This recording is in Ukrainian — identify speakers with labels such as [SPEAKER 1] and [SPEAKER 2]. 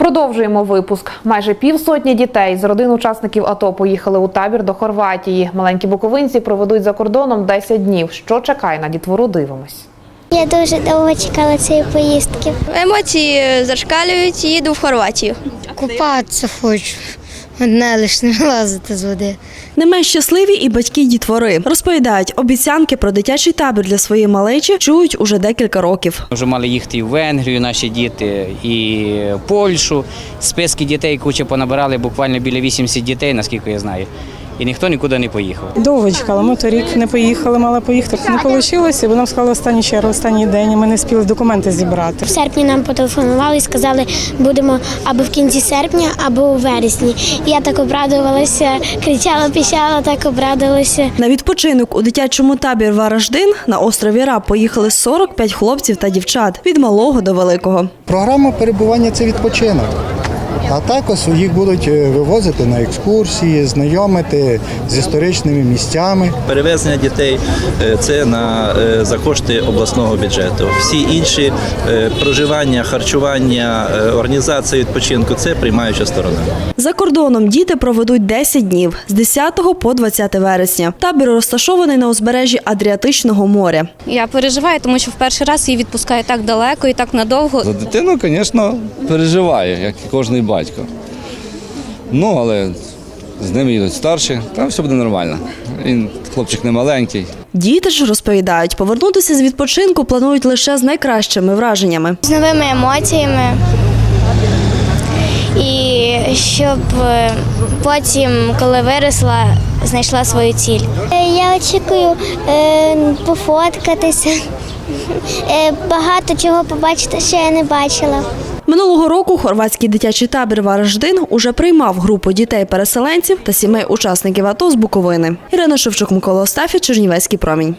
[SPEAKER 1] Продовжуємо випуск. Майже півсотні дітей з родин учасників АТО поїхали у табір до Хорватії. Маленькі буковинці проведуть за кордоном 10 днів. Що чекає на дітвору? Дивимось.
[SPEAKER 2] Я дуже довго чекала цієї поїздки.
[SPEAKER 3] Емоції зашкалюють їду в Хорватію.
[SPEAKER 4] Купатися хочу. Одне лише не вилазити з води.
[SPEAKER 5] Не менш щасливі і батьки дітвори розповідають, обіцянки про дитячий табір для своєї малечі чують уже декілька років.
[SPEAKER 6] Вже мали їхати і в Венгрію наші діти, і в Польщу. Списки дітей куча понабирали, буквально біля 80 дітей, наскільки я знаю. І ніхто нікуди не поїхав.
[SPEAKER 7] Довго чекала. Ми торік не поїхали, мала поїхати. Не вийшло, бо нам сказали останню чергу, останній день, і ми не спіли документи зібрати.
[SPEAKER 2] В серпні нам потелефонували і сказали, будемо або в кінці серпня, або у вересні. І я так обрадувалася, кричала, піщала, так обрадувалася.
[SPEAKER 5] На відпочинок у дитячому табір Вараждин на острові Раб поїхали 45 хлопців та дівчат від малого до великого.
[SPEAKER 8] Програма перебування це відпочинок. А також їх будуть е, вивозити на екскурсії, знайомити з історичними місцями.
[SPEAKER 9] Перевезення дітей е, це на е, за кошти обласного бюджету. Всі інші проживання, харчування, організація відпочинку це приймаюча сторона.
[SPEAKER 5] За кордоном діти проведуть 10 днів з 10 по 20 вересня. Табір розташований на узбережжі Адріатичного моря.
[SPEAKER 3] Я переживаю, тому що в перший раз її відпускаю так далеко і так надовго.
[SPEAKER 10] За дитину, звісно, переживає, як і кожен батько. Ну, але з ними їдуть старші, там все буде нормально. Він хлопчик не маленький.
[SPEAKER 5] Діти ж розповідають, повернутися з відпочинку планують лише з найкращими враженнями.
[SPEAKER 2] З новими емоціями. І щоб е, потім, коли виросла, знайшла свою ціль. Я очікую е, пофоткатися, е, багато чого побачити, що я не бачила.
[SPEAKER 5] Минулого року хорватський дитячий табір Вараждин уже приймав групу дітей-переселенців та сімей учасників АТО з Буковини. Ірина Шевчук, Микола Остафі, Чернівецький промінь.